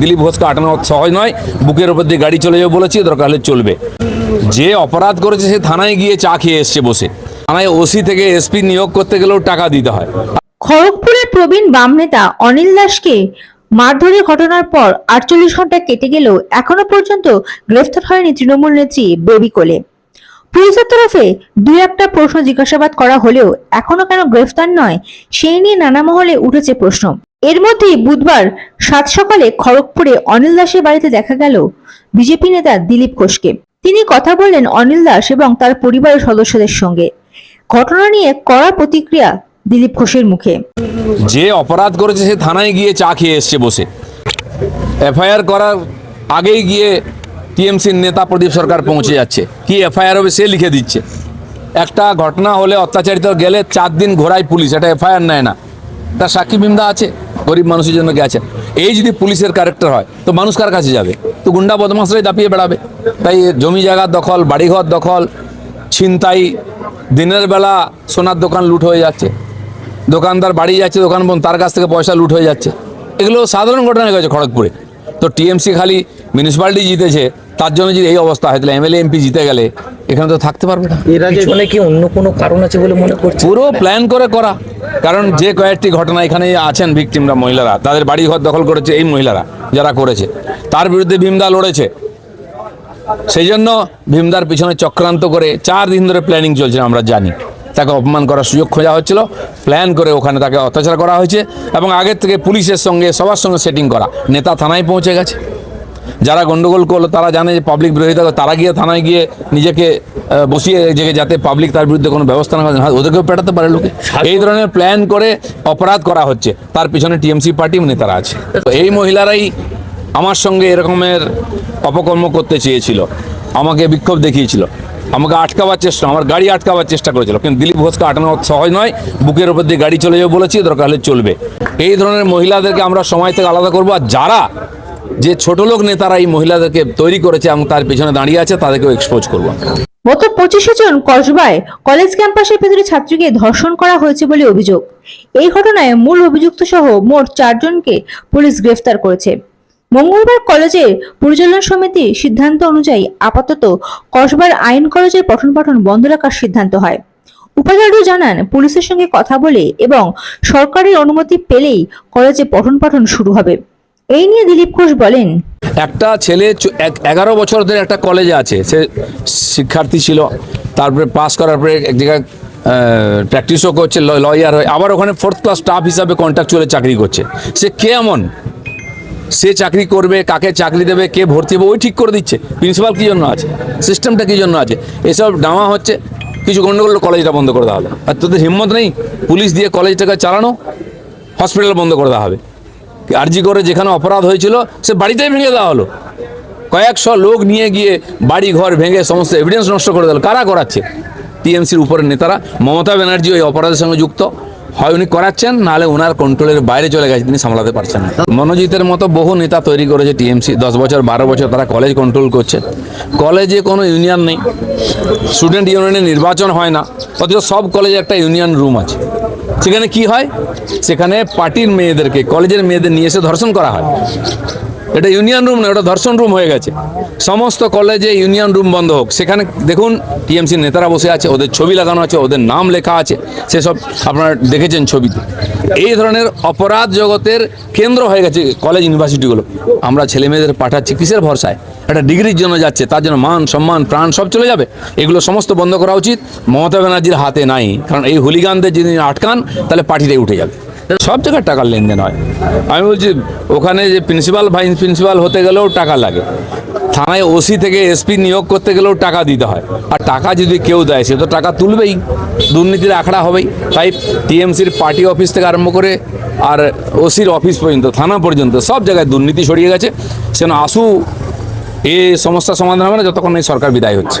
দিলীপ ঘোষকে আটানো সহজ নয়। বুকের ওপর দিয়ে গাড়ি চলে যাবে বলেছি দরকার হলে চলবে। যে অপরাধ করেছে সে থানায় গিয়ে চা খেয়ে এসছে বসে। থানায় ওসি থেকে এসপি নিয়োগ করতে গেলেও টাকা দিতে হয়। খড়গপুরের প্রবীণ বাম নেতা অনিল দাসকে মারধরের ঘটনার পর আটচল্লিশ ঘণ্টা কেটে গেলেও এখনও পর্যন্ত গ্রেফতার হয়নি তৃণমূল নেত্রী বেবি কোলে। পুলিশের তরফে দু একটা প্রশ্ন জিজ্ঞাসাবাদ করা হলেও এখনও কেন গ্রেফতার নয়, সেই নিয়ে নানা মহলে উঠেছে প্রশ্ন। এর মধ্যেই বুধবার সাত সকালে খড়গপুরে অনিল দাসের বাড়িতে দেখা গেল বিজেপি নেতা দিলীপ ঘোষকে। তিনি কথা বললেন অনিল দাস এবং তার পরিবারের সদস্যদের সঙ্গে। ঘটনা নিয়ে কড়া প্রতিক্রিয়া দিলীপ ঘোষের মুখে। যে অপরাধ করেছে সে থানায় গিয়ে চা খেয়ে এসছে বসে। এফআইআর করার আগেই গিয়ে টিএমসির নেতা প্রদীপ সরকার পৌঁছে যাচ্ছে। কি এফআইআর হবে সে লিখে দিচ্ছে। একটা ঘটনা হলে অত্যাচারিত গেলে চার দিন ঘোরায় পুলিশ, এটা এফআইআর নেয় না। তার সাক্ষী বিমদা আছে? গরিব মানুষের জন্য গেছে। এই যদি পুলিশের ক্যারেক্টার হয় তো মানুষ কার কাছে যাবে? তো গুন্ডা বদমাসরাই দাপিয়ে বেড়াবে। তাই জমি জায়গার দখল বাড়িঘর দখল ছিনতাই দিনের বেলা সোনার দোকান লুট হয়ে যাচ্ছে। দোকানদার বাড়ি যাচ্ছে দোকান বন্ধ তার কাছ থেকে পয়সা লুট হয়ে যাচ্ছে। এগুলো সাধারণ ঘটনা হয়ে গেছে খড়গপুরে। তো টিএমসি খালি মিউনিসিপ্যালিটি জিতেছে তার জন্য যদি এই অবস্থা হয় তাহলে এমএলএ এমপি জিতে গেলে এখানে তো থাকতে পারবে না। এর আগে কি অন্য কোনো কারণ আছে বলে মনে করছে? পুরো প্ল্যান করে করা। কারণ যে কয়েকটি ঘটনা এখানে আছেন ভিকটিমরা মহিলারা, তাদের বাড়ি ঘর দখল করেছে এই মহিলারা যারা করেছে। তার বিরুদ্ধে ভীমদা লড়েছে। সেই জন্য ভীমদার পিছনে চক্রান্ত করে চার দিন ধরে প্ল্যানিং চলছে আমরা জানি। তাকে অপমান করার সুযোগ খোঁজা হচ্ছিল প্ল্যান করে ওখানে তাকে অত্যাচার করা হয়েছে এবং আগের থেকে পুলিশের সঙ্গে, সবার সঙ্গে সেটিং করা। নেতা থানায় পৌঁছে গেছে। যারা গন্ডগোল করল তারা জানে যে পাবলিক বিরোধিতা তারা গিয়ে থানায় গিয়ে নিজেকে বসিয়ে জেগে যাতে পাবলিক তার বিরুদ্ধে কোনো ব্যবস্থা না হ্যাঁ, ওদেরকেও পেটাতে পারে লোকে। এই ধরনের প্ল্যান করে অপরাধ করা হচ্ছে। তার পিছনে টিএমসি পার্টি নেতারা আছে। তো এই মহিলারাই আমার সঙ্গে এরকমের অপকর্ম করতে চেয়েছিল। আমাকে বিক্ষোভ দেখিয়েছিল। আমাকে আটকাবার চেষ্টা আমার গাড়ি আটকাবার চেষ্টা করেছিল। কিন্তু দিলীপ ঘোষকে আটানো সহজ নয় বুকের ওপর দিয়ে গাড়ি চলে যাবে বলেছি দরকার হলে চলবে। এই ধরনের মহিলাদেরকে আমরা সময় থেকে আলাদা করব আর যারা যে ছোট লোক নেতারা এই মহিলাদেরকে তৈরি করেছে এবং তার পেছনে দাঁড়িয়ে আছে, তাদেরকেও এক্সপোজ করব গত পঁচিশে জন কসবায় কলেজ ক্যাম্পাসের ভেতরে ছাত্রীকে ধর্ষণ করা হয়েছে বলে অভিযোগ। এই ঘটনায় মূল অভিযুক্ত সহ মোট চারজনকে পুলিশ গ্রেফতার করেছে। মঙ্গলবার কলেজের পরিচালনা সমিতির সিদ্ধান্ত অনুযায়ী আপাতত কসবার আইন কলেজের পঠন পাঠন বন্ধ রাখার সিদ্ধান্ত হয়। উপাচার্য জানান, পুলিশের সঙ্গে কথা বলে এবং সরকারের অনুমতি পেলেই কলেজে পঠন পাঠন শুরু হবে। এই নিয়ে দিলীপ ঘোষ বলেন, একটা ছেলে এগারো বছর ধরে একটা কলেজে আছে। সে শিক্ষার্থী ছিল। তারপরে পাস করার পরে এক জায়গায় প্র্যাকটিসও করছে লয়ার হয়ে। আবার ওখানে ফোর্থ ক্লাস স্টাফ হিসাবে কন্ট্রাকচুয়ালে চাকরি করছে। সে কে এমন? সে চাকরি করবে, কাকে চাকরি দেবে, কে ভর্তি হবে, ওই ঠিক করে দিচ্ছে। প্রিন্সিপাল কী জন্য আছে? সিস্টেমটা কী জন্য আছে? এসব ডামা হচ্ছে। কিছু গণ্ডগোল কলেজটা বন্ধ করে দেওয়া হবে। আর তোদের হিম্মত নেই? পুলিশ দিয়ে কলেজটাকে চালানো হসপিটাল বন্ধ করে দেওয়া হবে। আরজি করে যেখানে অপরাধ হয়েছিল, সে বাড়িতেই ভেঙে দেওয়া হলো। কয়েকশো লোক নিয়ে গিয়ে বাড়ি, ঘর ভেঙে সমস্ত এভিডেন্স নষ্ট করে দিল। কারা করাচ্ছে? টিএমসির উপরের নেতারা। মমতা ব্যানার্জি ওই অপরাধের সঙ্গে যুক্ত। হয় উনি করাচ্ছেন, নাহলে ওনার কন্ট্রোলের বাইরে চলে গেছে, তিনি সামলাতে পারছেন না। মনোজিতের মতো বহু নেতা তৈরি করেছে টিএমসি। দশ বছর, বারো বছর তারা কলেজ কন্ট্রোল করছে। কলেজে কোনো ইউনিয়ন নেই। স্টুডেন্ট ইউনিয়নের নির্বাচন হয় না। অথচ সব কলেজে একটা ইউনিয়ন রুম আছে। সেখানে কি হয়? সেখানে পার্টির মেয়েদেরকে কলেজের মেয়েদের নিয়ে এসে ধর্ষণ করা হয়। এটা ইউনিয়ন রুম না ওটা ধর্ষণ রুম হয়ে গেছে। সমস্ত কলেজে ইউনিয়ন রুম বন্ধ হোক। সেখানে দেখুন টিএমসির নেতারা বসে আছে, ওদের ছবি লাগানো আছে, ওদের নাম লেখা আছে, সেসব আপনারা দেখেছেন ছবিতে। এই ধরনের অপরাধ জগতের কেন্দ্র হয়ে গেছে কলেজ ইউনিভার্সিটিগুলো আমরা ছেলে মেয়েদের পাঠাচ্ছি কিসের ভরসায়? একটা ডিগ্রির জন্য যাচ্ছে, তার জন্য মান, সম্মান, প্রাণ সব চলে যাবে। এগুলো সমস্ত বন্ধ করা উচিত। মমতা ব্যানার্জির হাতে নাই। কারণ এই হুলিগানদের যদি আটকান, তাহলে পার্টিটাই উঠে যাবে। সব জায়গায় টাকার লেনদেন হয়। আমি বলছি, ওখানে যে প্রিন্সিপাল ভাইস প্রিন্সিপাল হতে গেলেও টাকা লাগে। থানায় ওসি থেকে এসপি নিয়োগ করতে গেলেও টাকা দিতে হয়। আর টাকা যদি কেউ দেয়, সে তো টাকা তুলবেই। দুর্নীতির আখড়া হবেই। তাই টিএমসির পার্টি অফিস থেকে আরম্ভ করে আর ওসির অফিস পর্যন্ত, থানা পর্যন্ত সব জায়গায় দুর্নীতি ছড়িয়ে গেছে। সেন আসু এ সমস্যা সমাধান হবে না, যতক্ষণ এই সরকার বিদায় হচ্ছে।